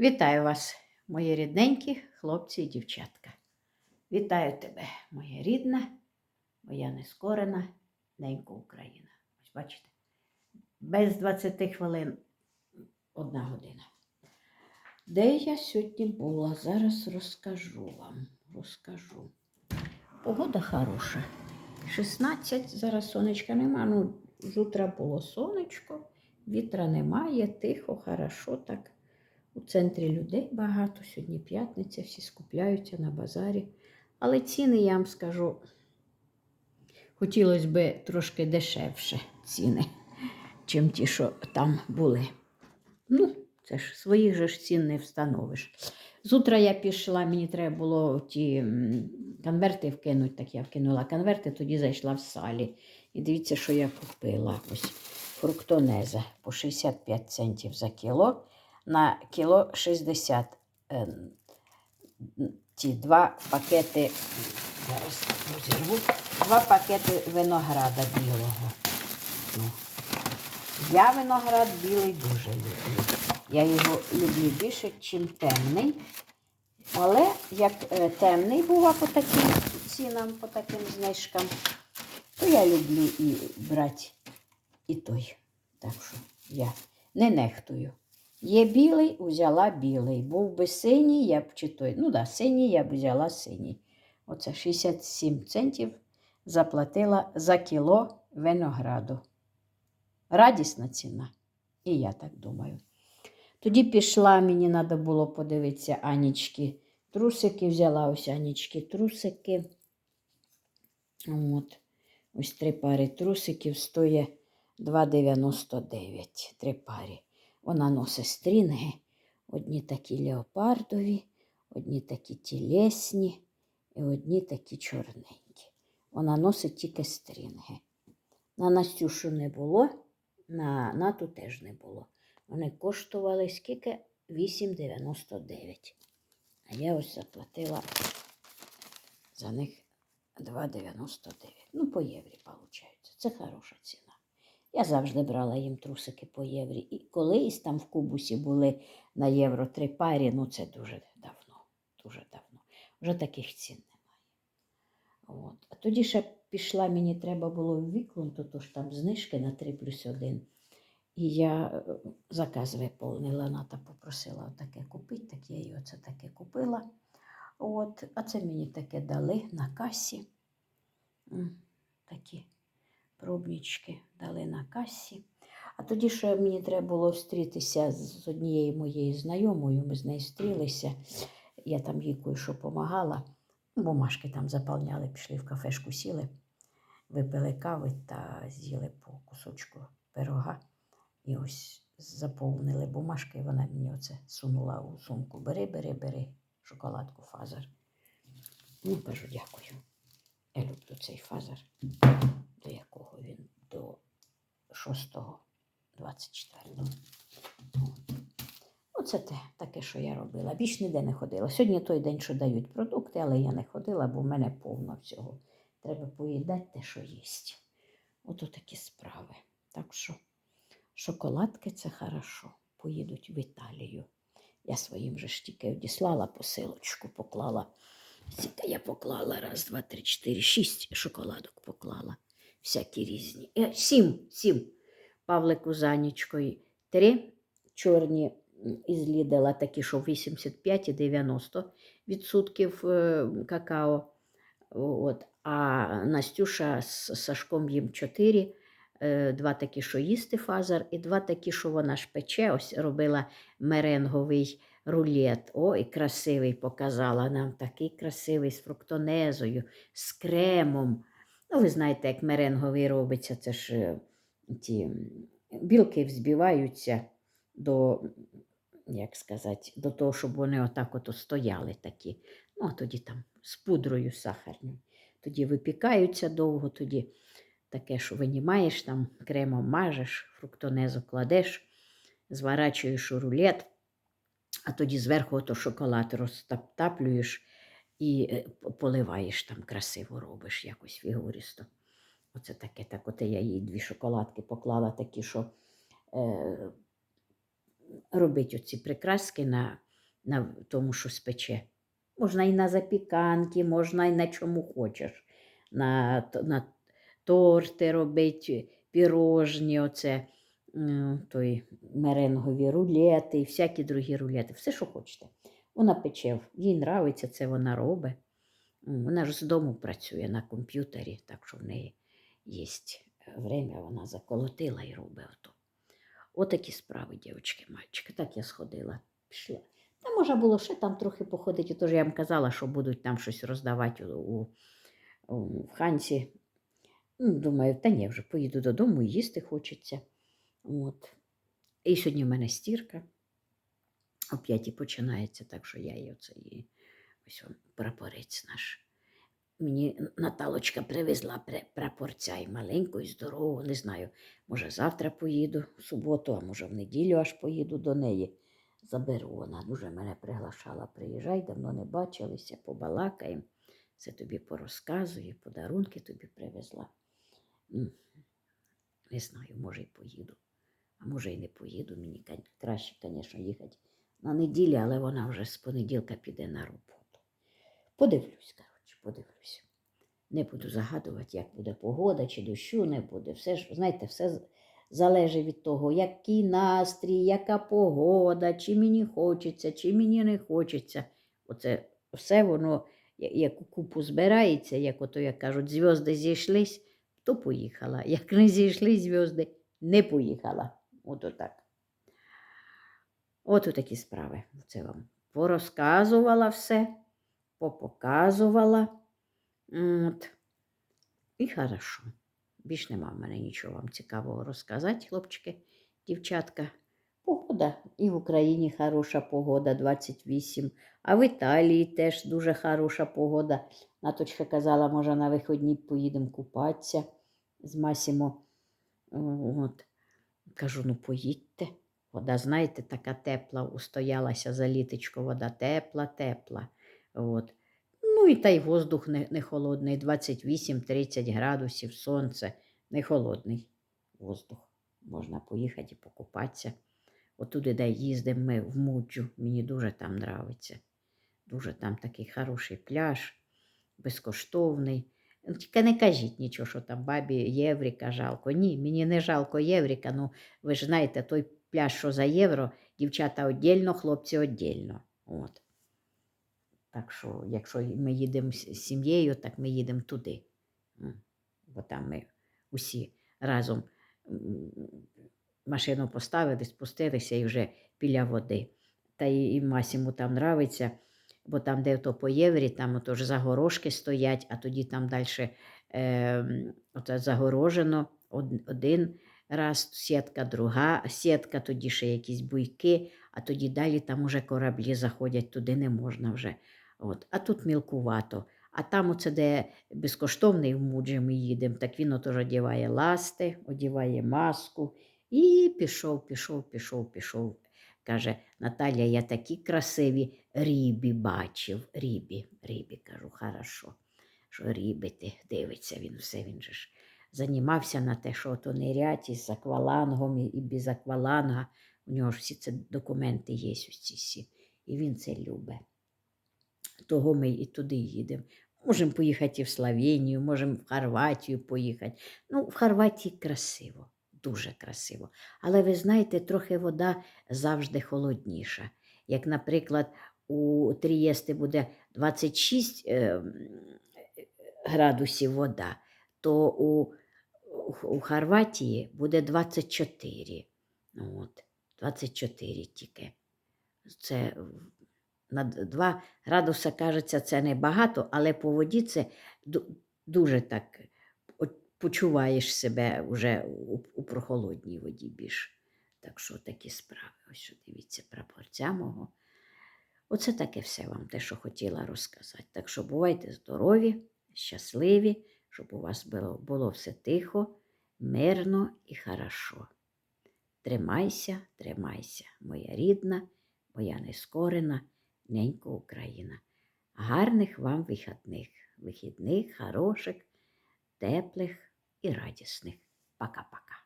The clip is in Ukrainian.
Вітаю вас, мої рідненькі хлопці і дівчатка. Вітаю тебе, моя рідна, моя нескорена ненька Україна. Ось бачите, без 20 хвилин одна година. Де я сьогодні була? Зараз розкажу вам. Розкажу. Погода хороша. 16, зараз сонечка нема. Ну, з утра було сонечко, вітра немає, тихо, хорошо так. У центрі людей багато, сьогодні п'ятниця, всі скупляються на базарі. Але ціни, я вам скажу, хотілося б трошки дешевше ціни, чим ті, що там були. Ну, це ж своїх же ж цін не встановиш. З я пішла, мені треба було ті конверти вкинути, так я вкинула конверти, тоді зайшла в салі. І дивіться, що я купила. Ось фруктонеза по 65 центів за кіло на кіло 60. е, Ті два пакети, зараз розірву, два пакети винограда білого. Ну, Я виноград білий дуже люблю. Я його люблю більше, ніж темний. Але як е, темний бува по таким цінам, по таким знижкам, то я люблю і брати і той. Так що я не нехтую. Є білий, взяла білий. Був би синій, я б чи той. Ну да, синій я б взяла синій. Оце 67 центів заплатила за кіло винограду. Радісна ціна. І я так думаю. Тоді пішла, мені треба було подивитися Анічки. Трусики взяла ось Анічки трусики. От. Ось три пари трусиків стоїть 2,99. Три пари. Вона носить стрінги. Одні такі леопардові, одні такі тілесні і одні такі чорненькі. Вона носить тільки стрінги. На Настюшу не було, на нату теж не було. Вони коштували скільки? 8,99. А я ось заплатила за них 2,99. Ну, по єврі, виходить. Це хороша ціна. Я завжди брала їм трусики по єврі. І колись там в кубусі були на євро три парі, ну це дуже давно, дуже давно. Вже таких цін немає. От. А тоді ще пішла, мені треба було в віклун, то тож там знижки на 3 плюс 1. І я е, заказ виповнила, Ната попросила таке купити, так я їй оце таке купила. От, а це мені таке дали на касі. Такі пробнічки дали на касі. А тоді ще мені треба було встрітися з однією моєю знайомою. Ми з нею зустрілися. Я там їй кое-що допомагала. Бумажки там заповняли, пішли в кафешку, сіли, випили кави та з'їли по кусочку пирога. І ось заповнили бумажки, і вона мені оце сунула у сумку. Бери, бери, бери шоколадку фазер. Ну, кажу, дякую. Я люблю цей фазер, до якого він до 6-го, 24-го. Оце те, таке, що я робила. Більш ніде не ходила. Сьогодні той день, що дають продукти, але я не ходила, бо в мене повно всього. Треба поїдати те, що їсть. Ото такі справи. Так що шоколадки це хорошо. Поїдуть в Італію. Я своїм же ж тільки одіслала посилочку, поклала. Я поклала? Раз, два, три, чотири, шість шоколадок поклала. Всякі різні. Е, Сім, сім. Павлику з Анічкою. Три чорні із Лідела, такі, що 85 і 90 відсотків е, какао. От. А Настюша з Сашком їм 4. Е, Два такі, що їсти фазер, і два такі, що вона ж пече. Ось робила меренговий рулет. Ой, красивий показала нам, такий красивий з фруктонезою, з кремом. Ну, ви знаєте, як меренговий робиться, це ж е, ті білки взбиваються до, як сказати, до того, щоб вони отак от стояли такі. Ну, а тоді там з пудрою сахарною. Тоді випікаються довго, тоді таке, що винімаєш, там кремом мажеш, фруктонезу кладеш, зворачуєш у рулет, а тоді зверху ото шоколад розтаплюєш і е, поливаєш там красиво робиш, якось фігуристо. Оце таке, так от я їй дві шоколадки поклала такі, що е, робить оці прикраски на на тому, що спече. Можна і на запіканки, можна і на чому хочеш. На, на торти робити, пірожні, оце, той меренгові рулети і всякі другі рулети. Все, що хочете. Вона пече, їй нравиться, це вона робить. Вона ж з дому працює на комп'ютері, так що в неї є время, вона заколотила і робить ото. Отакі справи, дівчатки, мальчики. Так я сходила, пішла. Та можна було ще там трохи походити, тож я вам казала, що будуть там щось роздавати у, у, у в ханці. Ну, Думаю, та ні, вже поїду додому їсти хочеться. От. І сьогодні в мене стірка. О п'ятій починається, так що я і оце і ось он, прапорець наш. Мені Наталочка привезла прапорця і маленьку, і здорову. Не знаю, може завтра поїду в суботу, а може в неділю аж поїду до неї. Заберу вона. Дуже мене приглашала. Приїжджай, давно не бачилися, побалакаємо. Все тобі порозказую, подарунки тобі привезла. Не знаю, може, і поїду. А може, і не поїду. Мені краще, звісно, їхати на неділю, але вона вже з понеділка піде на роботу. Подивлюсь, коротше, подивлюсь. Не буду загадувати, як буде погода, чи дощу не буде. Все ж, знаєте, все залежить від того, який настрій, яка погода, чи мені хочеться, чи мені не хочеться. Оце все воно, як у купу збирається, як ото, як кажуть, зв'язки зійшлись, то поїхала. Як не зійшли зв'язки, не поїхала. Ото так. От такі справи. Це вам порозказувала все, попоказувала. От. І хорошо. Більш нема в мене нічого вам цікавого розказати, хлопчики, дівчатка. Погода і в Україні хороша погода 28, а в Італії теж дуже хороша погода. Наточка казала, може, на виходні поїдемо купатися з Масімо. От. Кажу, ну поїдьте. Вода, знаєте, така тепла, устоялася за літочко, вода тепла, тепла. От. Ну і та й воздух не, не холодний, 28-30 градусів, сонце, не холодний воздух. Можна поїхати і покупатися. Отуди, де їздимо ми в Муджу, мені дуже там нравиться. Дуже там такий хороший пляж, безкоштовний. Ну, Тільки не кажіть нічого, що там бабі Євріка жалко. Ні, мені не жалко Євріка. Ну, ви ж знаєте, той пляж, що за євро, дівчата віддільно, хлопці віддільно. От. Так що, якщо ми їдемо з сім'єю, так ми їдемо туди. Бо там ми усі разом машину поставили, спустилися і вже біля води. Та і, Масіму там нравиться, бо там, де то по єврі, там ото ж загорожки стоять, а тоді там далі е, загорожено один раз сітка, друга сітка, тоді ще якісь буйки, а тоді далі там уже кораблі заходять, туди не можна вже. От. А тут мілкувато. А там, оце, де безкоштовний в Муджі ми їдемо, так він отож одіває ласти, одіває маску і пішов, пішов, пішов, пішов. Каже, Наталя, я такі красиві рібі бачив. Рібі, рібі, кажу, хорошо. Що ріби ти дивиться він все, він же ж займався на те, що то нирять із аквалангом і- без акваланга. У нього ж всі це документи є, ці всі. І він це любить. Того ми і туди їдемо. Можемо поїхати і в Словенію, можемо в Хорватію поїхати. Ну, в Хорватії красиво, дуже красиво. Але ви знаєте, трохи вода завжди холодніша. Як, наприклад, у Трієсті буде 26 е, градусів вода, то у, у Хорватії буде 24. Ну, От, 24 тільки. Це на 2 градуса, кажеться, це небагато, але по воді це дуже так почуваєш себе вже у, у прохолодній воді більш. Так що такі справи. Ось що дивіться, прапорця мого. Оце таке все вам те, що хотіла розказати. Так що бувайте здорові, щасливі, щоб у вас було, було все тихо, мирно і хорошо. Тримайся, тримайся, моя рідна, моя нескорена ненька Україна. Гарних вам вихідних, вихідних, хороших, теплих і радісних. Пока-пока.